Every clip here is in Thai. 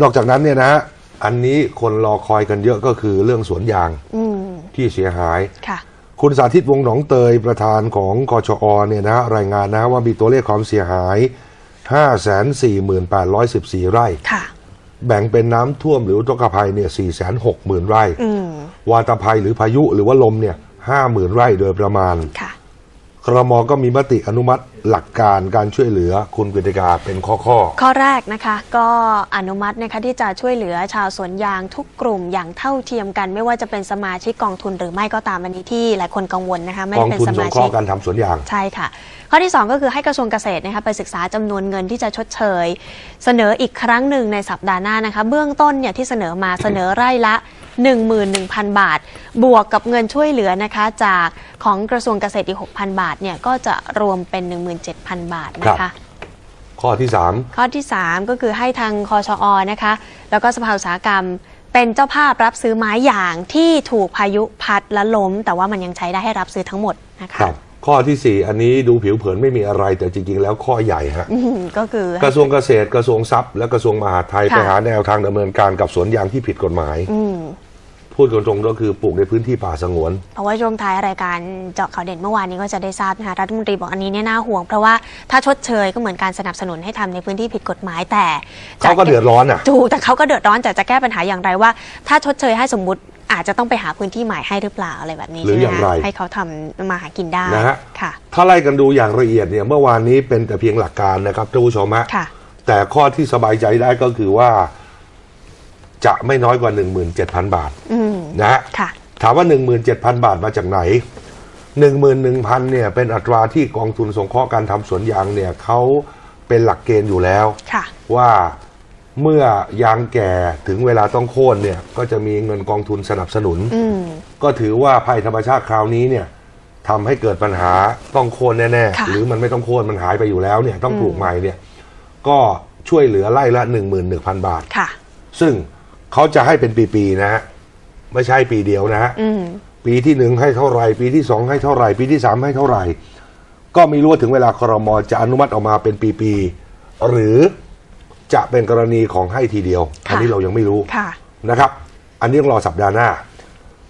นอกจากนั้นเนี่ยนะฮะอันนี้คนรอคอยกันเยอะก็คือเรื่องสวนยางอืมที่เสียหายค่ะคุณสาธิตวงศ์หนองเตยประธานของกชอเนี่ยนะฮะรายงานนะฮะว่ามีตัวเลขความเสียหาย 54814ไร่ค่ะแบ่งเป็นน้ำท่วมหรืออุทกภัยเนี่ย 460,000 ไร่อืมวาตภัยหรือพายุหรือว่าลมเนี่ย 50,000 ไร่โดยประมาณค่ะ ครมก็มีมติอนุมัติหลักการการช่วยเหลือคุณกฤติกาเป็นข้อข้อ ข้อแรกนะคะก็อนุมัตินะคะที่จะช่วยเหลือชาวสวนยางทุกกลุ่มอย่างเท่าเทียมกัน ไม่ว่าจะเป็นสมาชิกกองทุนหรือไม่ก็ตามอันนี้ที่หลายคนกังวลนะคะไม่กได้องเป็นทุนสสมางเคชิราะกห์การทำสวนยางใช่ค่ะ ข้อที่ 2 ก็คือให้กระทรวงเกษตรนะคะไปศึกษาจำนวนเงินที่จะชดเชย เสนออีกครั้งหนึ่งในสัปดาห์หน้านะคะ เบื้องต้นเนี่ยที่เสนอมาเสนอไร่ละ 11,000 บาท บวกกับเงินช่วยเหลือนะคะ จากของกระทรวงเกษตรอีก 6,000 บาทเนี่ยก็จะรวมเป็น 17,000 บาทนะครัคะบข้อที่สามข้อที่ 3 ก็คือให้ทางคอชอนะคะ แล้วก็สภาอุตสาหกรรมเป็นเจ้าภาพรับซื้อไม้อย่างที่ถูกพายุพัดและล้ม แต่ว่ามันยังใช้ได้ให้รับซื้อทั้งหมดนะคะครับข้อที่สี่อันนี้ดูผิวเผินไม่มีอะไรแต่จริง ๆ แล้วข้อใหญ่ฮะอืมก็คือกระทรวงเกษตรกระทรวงทรัพย์ และกระทรวงมหาดไทยค่ะไปหาแนวทางดำเนินการกับสวนยางที่ผิดกฎหมาย อืมพูดตรงๆก็คือปลูกในพื้นที่ป่าสงวนเพราะว่าช่วงท้ายรายการเจาะข่าวเด่นเมื่อวานนี้ก็จะได้ทราบนะคะรัฐมนตรีบอกอันนี้เนี่ยน่าห่วง เพราะว่าถ้าชดเชยก็เหมือนการสนับสนุนให้ทำในพื้นที่ผิดกฎหมายแต่จะเขาก็เดือดร้อนอะถูกแต่เขาก็เดือดร้อนแต่จะแก้ปัญหาอย่างไรว่า ถ้าชดเชยให้สมมติอาจจะต้องไปหาพื้นที่ใหม่ให้หรือเปล่าอะไรแบบนี้หรือใช่ไหมอย่างไรคะให้เขาทำมาหากินได้นะฮะค่ะถ้าไล่กันดูอย่างละเอียดเนี่ยเมื่อวานนี้เป็นแต่เพียงหลักการนะครับท่านผู้ชมฮะค่ะแต่ข้อที่สบายใจได้ก็คือว่า จะไม่น้อยกว่า 17,000 บาทอืมนะฮะค่ะถามว่า 17,000 บาทมาจากไหน 11,000เนี่ยเป็นอัตราที่กองทุนสงเคราะห์การทำสวนยางเนี่ยเขาเป็นหลักเกณฑ์อยู่แล้วค่ะว่าเมื่อยางแก่ถึงเวลาต้องโค่นเนี่ยก็จะมีเงินกองทุนสนับสนุนอืมก็ถือว่าภัยธรรมชาติคราวนี้เนี่ยทำให้เกิดปัญหาต้องโค่นแน่ค่ะๆหรือมันไม่ต้องโค่นมันหายไปอยู่แล้วเนี่ยต้องอืมปลูกใหม่เนี่ยก็ช่วยเหลือไล่ละ 11,000 บาทค่ะซึ่ง เขาจะให้เป็นปีๆนะฮะไม่ใช่ปีเดียวนะฮะอืมปีที่หนึ่งให้เท่าไหร่ ปีที่สองให้เท่าไหร่ ปีที่สามให้เท่าไหร่ ก็ไม่รู้ว่าถึงเวลาครมจะอนุมัติออกมาเป็นปีๆหรือจะเป็นกรณีของให้ทีเดียวค่ะอันนี้เรายังไม่รู้ค่ะ นะครับ อันนี้ต้องรอสัปดาห์หน้า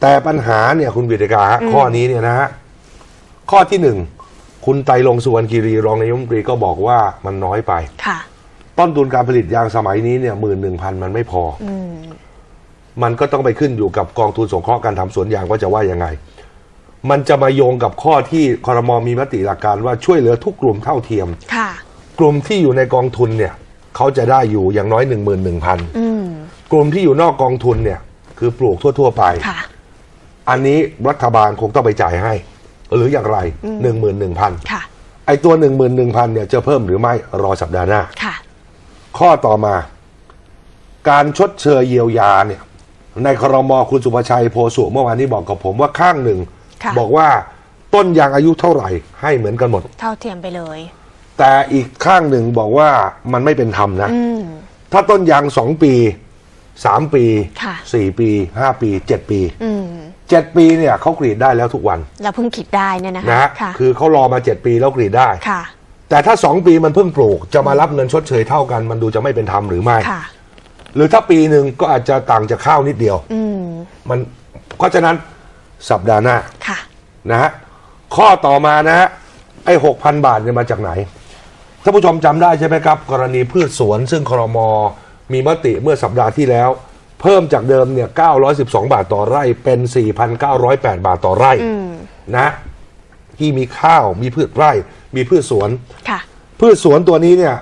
แต่ปัญหาเนี่ยคุณวิทยาฮะอืมข้อนี้เนี่ยนะฮะข้อที่หนึ่งคุณไตรลงค์สุวรรณคีรีรองนายกรัฐมนตรีก็บอกว่ามันน้อยไป ค่ะ ต้นทุนการผลิตยางสมัยนี้เนี่ยหมื่นหนึ่งพันมันไม่พออืมมันก็ต้องไปขึ้นอยู่กับกองทุนสงเคราะห์การทำสวนยางว่าจะว่ายังไง มันจะมาโยงกับข้อที่ครมมีมติหลักการว่าช่วยเหลือทุกกลุ่มเท่าเทียมค่ะกลุ่มที่อยู่ในกองทุนเนี่ยเขาจะได้อยู่อย่างน้อยหนึ่งหมื่นหนึ่งพันอืมกลุ่มที่อยู่นอกกองทุนเนี่ย คือปลูกทั่ว ๆ ไปค่ะอันนี้รัฐบาลคงต้องไปจ่ายให้ หรืออย่างไรหนึ่งหมื่นหนึ่งพันค่ะไอตัวหนึ่งหมื่นหนึ่งพันเนี่ยจะเพิ่มหรือไม่รอสัปดาห์หน้าค่ะ ข้อต่อมา การชดเชยเยียวยาเนี่ย ในครมคุณสุภชัยโพสุเมื่อวานนี้บอกกับผมว่าข้างหนึ่งค่ะบอกว่าต้นยางอายุเท่าไหร่ ให้เหมือนกันหมด เท่าเทียมไปเลย แต่อีกข้างหนึ่งบอกว่ามันไม่เป็นธรรมนะอืมถ้าต้นยางสองปีสามปีค่ะสี่ปีห้าปีเจ็ดปีอืมเจ็ดปีเนี่ยเขากรีดได้แล้วทุกวันเราเพิ่งคิดได้เนี่ยนะคะนะฮะค่ะคือเขารอมาเจ็ดปีแล้วกรีดได้ค่ะ แต่ถ้าสองปีมันเพิ่งปลูกจะมารับเงินชดเชยเท่ากัน มันดูจะไม่เป็นธรรมหรือไม่ ค่ะ หรือถ้าปีหนึ่งก็อาจจะต่างจากข้าวนิดเดียว อืม มันเพราะฉะนั้นสัปดาห์หน้าค่ะ นะฮะข้อต่อมานะฮะไอ้หกพันบาทเนี่ยมาจากไหนท่านผู้ชมจำได้ใช่ไหมครับ กรณีพืชสวนซึ่งครมมีมติเมื่อสัปดาห์ที่แล้ว เพิ่มจากเดิมเนี่ย912 บาทต่อไร่เป็น 4,908 บาทต่อไร่อืมนะ ที่มีข้าว มีพืชไร่ มีพืชสวน ค่ะ พืชสวนตัวนี้เนี่ย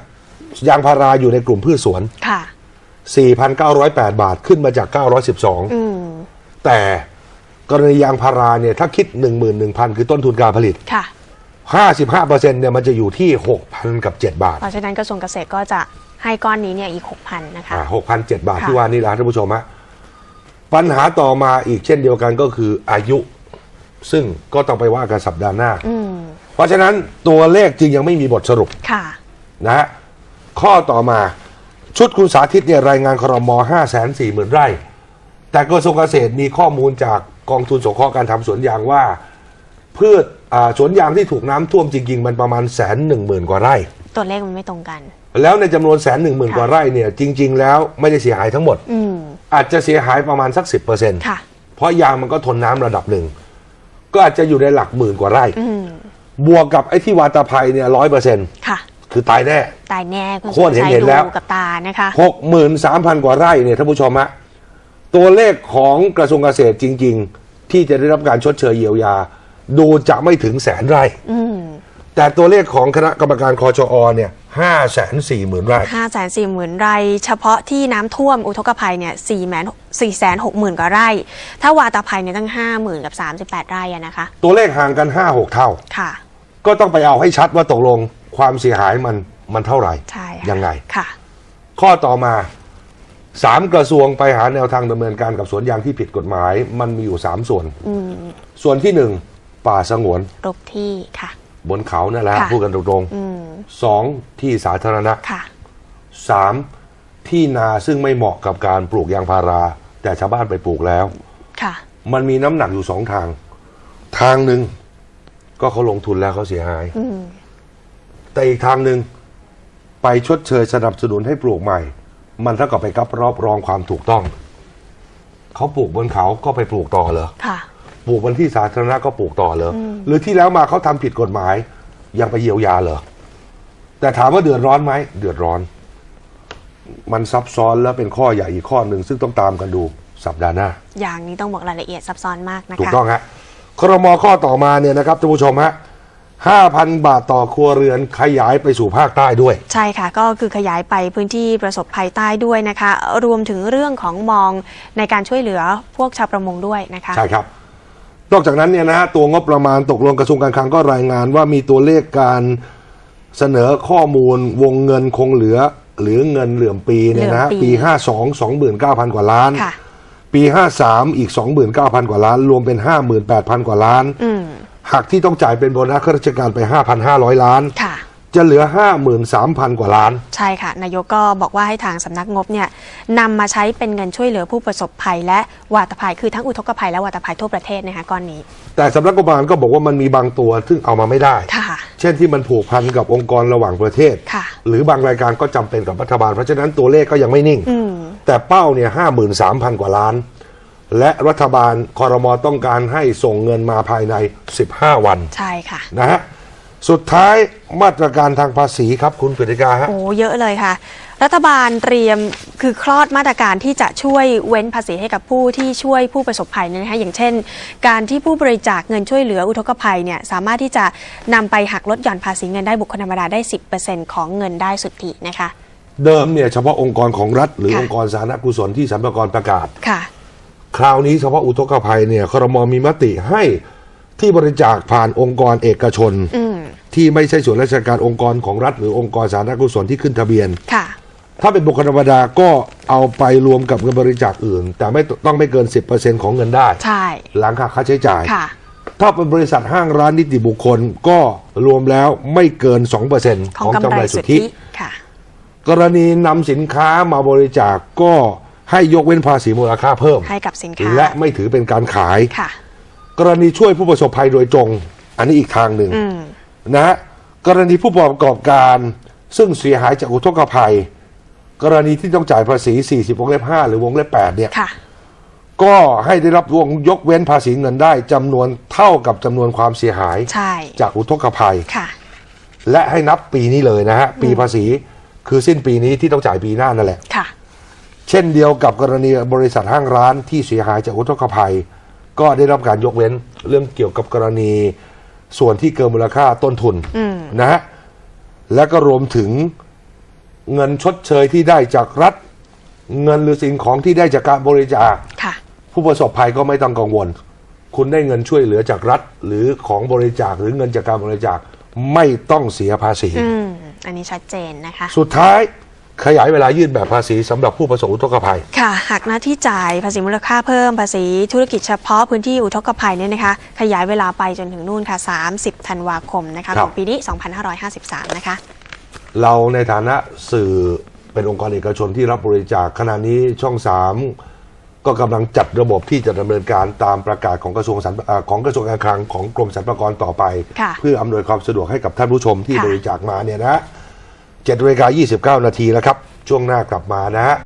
ยางพาราอยู่ในกลุ่มพืชสวน ค่ะ 4,908 บาทขึ้นมาจาก912อืมแต่กรณียางพาราเนี่ยถ้าคิด 11,000 คือต้นทุนการผลิต ค่ะ 55%เนี่ยมันจะอยู่ที่ 6,000 กับ 7 บาท เพราะฉะนั้นกระทรวงเกษตรก็จะให้ก้อนนี้เนี่ยอีก 6,000 นะคะอ่า6,000 7บาทค่ะ ที่ว่านี่แหละท่านผู้ชมฮะปัญหาต่อมาอีกเช่นเดียวกันก็คืออายุ ซึ่งก็ต้องไปว่ากันสัปดาห์หน้าอืมเพราะฉะนั้นตัวเลขจึงยังไม่มีบทสรุปค่ะนะฮะข้อต่อมาชุดคุณสาธิตเนี่ยรายงานครม5 4 0 0 0 0ไร่ แต่กระทรวงเกษตรมีข้อมูลจากกองทุนสงเคราะห์การทำสวนยางว่าพืชอ่าสวนยางที่ถูกน้ำท่วมจริงๆ มันประมาณแสนหนึ่งหมื่นกว่าไร่ ตัวเลขมันไม่ตรงกัน แล้วในจำนวนแสนหนึ่งหมื่นค่ะกว่าไร่เนี่ยจริง ๆ แล้วไม่ได้เสียหายทั้งหมดอืมอาจจะเสียหายประมาณสักสิบเปอร์เซ็นต์ค่ะเพราะยางมันก็ทนน้ำระดับหนึ่ง ก็อาจจะอยู่ในหลักหมื่นกว่าไร่อืมบวกกับไอ้ที่วาตาภัยเนี่ยร้อยเปอร์เซ็นต์ค่ะคือตายแน่ ตายแน่คุณโคตรเห็นชัยเห็นแล้วดูกับตานะคะหกหมื่นสามพันกว่าไร่เนี่ยท่านผู้ชมฮะตัวเลขของกระทรวงเกษตรจริง ๆ ที่จะได้รับการชดเชยเยียวยา ดูจะไม่ถึงแสนไร่อืมแต่ตัวเลขของคณะกรรมการคอชอเนี่ย ห้าแสนสี่หมื่นไร่ห้าแสนสี่หมื่นไร่ เฉพาะที่น้ำท่วมอุทกภัยเนี่ยสี่แสนสี่แสนหกหมื่นกว่าไร่ ถ้าวาตาภัยเนี่ยตั้งห้าหมื่นกับสามสิบแปดไร่อะนะคะ ตัวเลขห่างกันห้าหกเท่า ค่ะ ก็ต้องไปเอาให้ชัดว่าตกลงความเสียหายมันมันเท่าไหร่ ใช่ค่ะยังไง ค่ะ ข้อต่อมาสามกระทรวงไปหาแนวทางดำเนินการกับสวนยางที่ผิดกฎหมาย มันมีอยู่สามส่วน อืมส่วนที่หนึ่งป่าสงวนรกที่ค่ะ บนเขานั่นแหละค่ะพูดกันตรงอืมๆสองที่สาธารณะค่ะสามที่นาซึ่งไม่เหมาะกับการปลูกยางพารา แต่ชาวบ้านไปปลูกแล้วค่ะมันมีน้ำหนักอยู่สองทาง ทางหนึ่งก็เขาลงทุนแล้วเขาเสียหายอืมแต่อีกทางหนึ่งไปชดเชยสนับสนุนให้ปลูกใหม่ มันเท่ากับไปกับรอบรองความถูกต้อง เขาปลูกบนเขาก็ไปปลูกต่อเหรอค่ะ ปลูกบนที่สาธารณะก็ปลูกต่อเหรอหรือที่แล้วมาเขาทำผิดกฎหมาย ยังไปเยียวยาเหรอแต่ถามว่าเดือดร้อนไหมเดือดร้อน มันซับซ้อนและเป็นข้อใหญ่อีกข้อหนึ่งซึ่งต้องตามกันดูสัปดาห์หน้า อย่างนี้ต้องบอกรายละเอียดซับซ้อนมากนะคะถูกต้องฮะครมข้อต่อมาเนี่ยนะครับท่านผู้ชมฮะห้าพันบาทต่อครัวเรือนขยายไปสู่ภาคใต้ด้วย ใช่ค่ะ ก็คือขยายไปพื้นที่ประสบภัยใต้ด้วยนะคะ รวมถึงเรื่องของมองในการช่วยเหลือพวกชาวประมงด้วยนะคะ ใช่ครับ นอกจากนั้นเนี่ยนะฮะตัวงบประมาณตกลงกระทรวงการคลังก็รายงานว่ามีตัวเลขการเสนอข้อมูลวงเงินคงเหลือ หรือเงินเหลื่อมปีเนี่ยนะฮะเหลื่อมปีปี 52 29,000 กว่าล้านค่ะปี 53 อีก 29,000 กว่าล้าน รวมเป็น 58,000 กว่าล้านอืมหักที่ต้องจ่ายเป็นโบนัสข้าราชการไป 5,500 ล้านค่ะ จะเหลือ 53,000 กว่าล้าน ใช่ค่ะ นายกก็บอกว่าให้ทางสำนักงบเนี่ยนำมาใช้เป็นเงินช่วยเหลือผู้ประสบภัย และวาตภัยคือทั้งอุทกภัยและวาตภัยทั่วประเทศนะคะก้อนนี้ แต่สำนักงบประมาณก็บอกว่ามันมีบางตัวซึ่งเอามาไม่ได้ ค่ะ เช่นที่มันผูกพันกับองค์กรระหว่างประเทศ ค่ะ หรือบางรายการก็จำเป็นกับรัฐบาล เพราะฉะนั้นตัวเลขก็ยังไม่นิ่ง อืม แต่เป้าเนี่ยห้าหมื่นสามพันกว่าล้าน และรัฐบาลคอรมอต้องการให้ส่งเงินมาภายใน 15 วัน ใช่ค่ะ นะฮะ สุดท้ายมาตรการทางภาษีครับคุณกฤติกาฮะ โอ้เยอะเลยค่ะ รัฐบาลเตรียมคือคลอดมาตรการที่จะช่วยเว้นภาษีให้กับผู้ที่ช่วยผู้ประสบภัยเนี่ยนะคะอย่างเช่น การที่ผู้บริจาคเงินช่วยเหลืออุทกภัยเนี่ยสามารถที่จะนำไปหักลดหย่อนภาษีเงินได้บุคคลธรรมดาได้ 10%ของเงินได้สุทธินะคะ เดิมเนี่ยเฉพาะองค์กรของรัฐ หรือค่ะ องค์กรสาธารณกุศลที่สรรพากรประกาศ ค่ะ คราวนี้เฉพาะอุทกภัยเนี่ยครมมีมติให้ที่บริจาคผ่านองค์กรเอกชน อืม ที่ไม่ใช่ส่วนราชการองค์กรของรัฐหรือองค์กรสาธารณกุศลที่ขึ้นทะเบียน ค่ะ ถ้าเป็นบุคคลธรรมดาก็เอาไปรวมกับเงินบริจาคอื่น แต่ไม่ต้องไม่เกิน 10%ของเงินได้ ใช่ หลังค่าค่าใช้จ่าย ค่ะ ถ้าเป็นบริษัทห้างร้านนิติบุคคลก็รวมแล้วไม่เกิน 2%ของของกำกำไรไรสุสุททธิธิ ค่ะ กรณีนำสินค้ามาบริจาคก็ให้ยกเว้นภาษีมูลค่าเพิ่ม ให้กับสินค้า และไม่ถือเป็นการขาย ค่ะ กรณีช่วยผู้ประสบภัยโดยตรง อันนี้อีกทางหนึ่ง อืม นะฮะกรณีผู้ประกอบการซึ่งเสียหายจากอุทกภัย กรณีที่ต้องจ่ายภาษี 40 วงเล็บ 5 หรือวงเล็บ 8 เนี่ย ค่ะ ก็ให้ได้รับวงยกเว้นภาษีเงินได้จำนวนเท่ากับจำนวนความเสียหายใช่ จากอุทกภัย ค่ะ และให้นับปีนี้เลยนะฮะ ปีภาษีคือสิ้นปีนี้ที่ต้องจ่ายปีหน้านั่นแหละ ค่ะ เช่นเดียวกับกรณีบริษัทห้างร้านที่เสียหายจากอุทกภัย ก็ได้รับการยกเว้นเรื่องเกี่ยวกับกรณี ส่วนที่เกินมูลค่าต้นทุนอืมนะฮะและก็รวมถึงเงินชดเชยที่ได้จากรัฐ เงินหรือสิ่งของที่ได้จากการบริจาคค่ะผู้ประสบภัยก็ไม่ต้องกังวล คุณได้เงินช่วยเหลือจากรัฐ หรือของบริจาคหรือเงินจากการบริจาคไม่ต้องเสียภาษีอืมอันนี้ชัดเจนนะคะ สุดท้าย ขยายเวลายื่นแบบภาษีสำหรับผู้ประสบอุทกภัย ค่ะหากหน้าที่จ่ายภาษีมูลค่าเพิ่มภาษีธุรกิจเฉพาะพื้นที่อุทกภัยเนี่ยนะคะ ขยายเวลาไปจนถึงนู่นค่ะ 30 ธันวาคมนะคะครัขบองปีนี้ 2553 นะคะ เราในฐานะสื่อเป็นองค์กรเอกชนที่รับบริจาคขณะนี้ช่องสามก็กำลังจัดระบบที่จะดำเนินการตามประกาศของกระทรวงสรรอ่าของกระทรวงการคลังของกรมสรรพากรต่อไปค่ะเพื่ออำนวยความสะดวกให้กับท่านผู้ชมที่ค่ะบริจาคมาเนี่ยนะ 7นาฬิกา29 นาทีแล้วครับ ช่วงหน้ากลับมานะฮะ